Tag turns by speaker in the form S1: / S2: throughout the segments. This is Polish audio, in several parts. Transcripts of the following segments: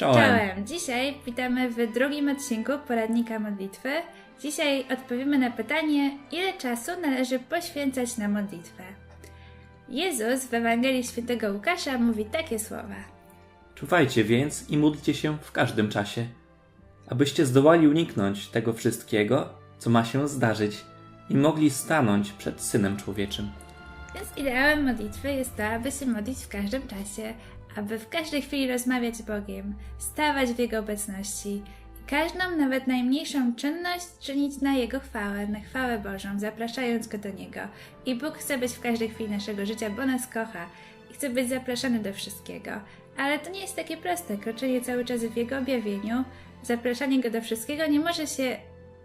S1: Czołem.
S2: Czołem! Dzisiaj witamy w drugim odcinku poradnika modlitwy. Dzisiaj odpowiemy na pytanie, ile czasu należy poświęcać na modlitwę. Jezus w Ewangelii Świętego Łukasza mówi takie słowa.
S1: Czuwajcie więc i módlcie się w każdym czasie, abyście zdołali uniknąć tego wszystkiego, co ma się zdarzyć i mogli stanąć przed Synem Człowieczym.
S2: Więc ideałem modlitwy jest to, aby się modlić w każdym czasie, aby w każdej chwili rozmawiać z Bogiem, stawać w Jego obecności i każdą, nawet najmniejszą czynność czynić na Jego chwałę, na chwałę Bożą, zapraszając Go do Niego. I Bóg chce być w każdej chwili naszego życia, bo nas kocha i chce być zapraszany do wszystkiego. Ale to nie jest takie proste. Kroczenie cały czas w Jego objawieniu, zapraszanie Go do wszystkiego nie może się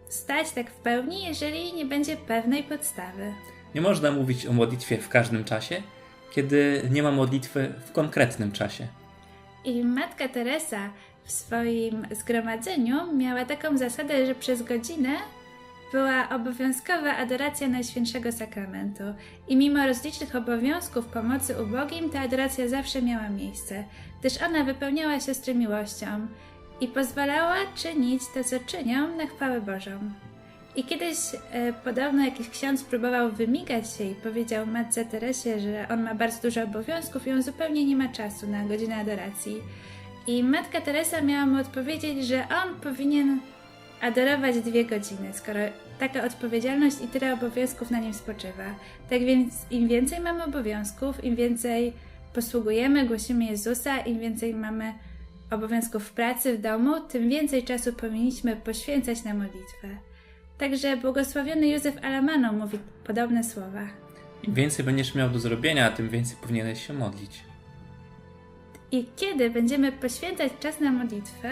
S2: stać tak w pełni, jeżeli nie będzie pewnej podstawy.
S1: Nie można mówić o modlitwie w każdym czasie, kiedy nie ma modlitwy w konkretnym czasie.
S2: I matka Teresa w swoim zgromadzeniu miała taką zasadę, że przez godzinę była obowiązkowa adoracja Najświętszego Sakramentu. I mimo rozlicznych obowiązków pomocy ubogim, ta adoracja zawsze miała miejsce, gdyż ona wypełniała siostry miłością i pozwalała czynić to, co czynią, na chwałę Bożą. I kiedyś e, podobno jakiś ksiądz próbował wymigać się i powiedział matce Teresie, że on ma bardzo dużo obowiązków i on zupełnie nie ma czasu na godzinę adoracji. I matka Teresa miała mu odpowiedzieć, że on powinien adorować dwie godziny, skoro taka odpowiedzialność i tyle obowiązków na nim spoczywa. Tak więc im więcej mamy obowiązków, im więcej posługujemy, głosimy Jezusa, im więcej mamy obowiązków w pracy, w domu, tym więcej czasu powinniśmy poświęcać na modlitwę. Także błogosławiony Józef Alamano mówi podobne słowa.
S1: Im więcej będziesz miał do zrobienia, tym więcej powinieneś się modlić.
S2: I kiedy będziemy poświęcać czas na modlitwę,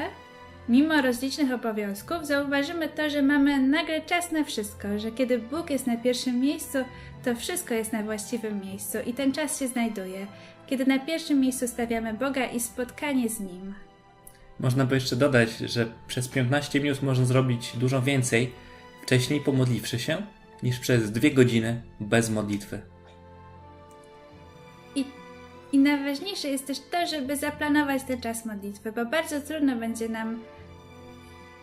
S2: mimo rozlicznych obowiązków, zauważymy to, że mamy nagle czas na wszystko, że kiedy Bóg jest na pierwszym miejscu, to wszystko jest na właściwym miejscu i ten czas się znajduje. Kiedy na pierwszym miejscu stawiamy Boga i spotkanie z Nim.
S1: Można by jeszcze dodać, że przez 15 minut można zrobić dużo więcej, wcześniej pomodliwszy się, niż przez dwie godziny bez modlitwy.
S2: I, I najważniejsze jest też to, żeby zaplanować ten czas modlitwy, bo bardzo trudno będzie nam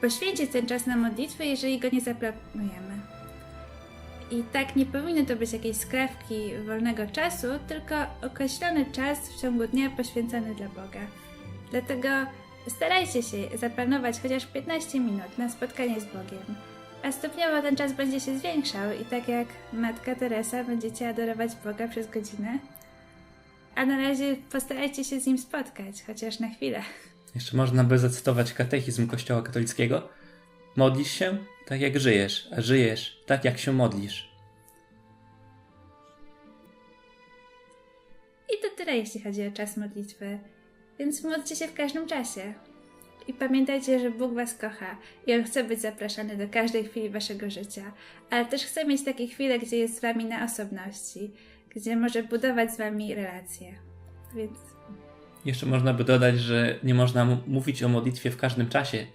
S2: poświęcić ten czas na modlitwę, jeżeli go nie zaplanujemy. I tak nie powinny to być jakieś skrawki wolnego czasu, tylko określony czas w ciągu dnia poświęcony dla Boga. Dlatego starajcie się zaplanować chociaż 15 minut na spotkanie z Bogiem. A stopniowo ten czas będzie się zwiększał i tak jak Matka Teresa będziecie adorować Boga przez godzinę. A na razie postarajcie się z Nim spotkać, chociaż na chwilę.
S1: Jeszcze można by zacytować katechizm Kościoła katolickiego. Modlisz się tak jak żyjesz, a żyjesz tak jak się modlisz.
S2: I to tyle, jeśli chodzi o czas modlitwy. Więc módlcie się w każdym czasie. I pamiętajcie, że Bóg Was kocha i On chce być zapraszany do każdej chwili Waszego życia, ale też chce mieć takie chwile, gdzie jest z Wami na osobności, gdzie może budować z Wami relacje. Więc
S1: Jeszcze można by dodać, że nie można mówić o modlitwie w każdym czasie,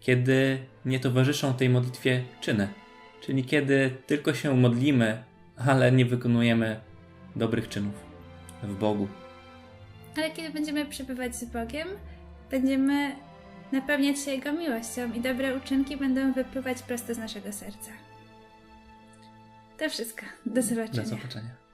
S1: kiedy nie towarzyszą tej modlitwie czyny. Czyli kiedy tylko się modlimy, ale nie wykonujemy dobrych czynów w Bogu.
S2: Ale kiedy będziemy przebywać z Bogiem, będziemy napełniać się Jego miłością i dobre uczynki będą wypływać prosto z naszego serca. To wszystko. Do zobaczenia.
S1: Do zobaczenia.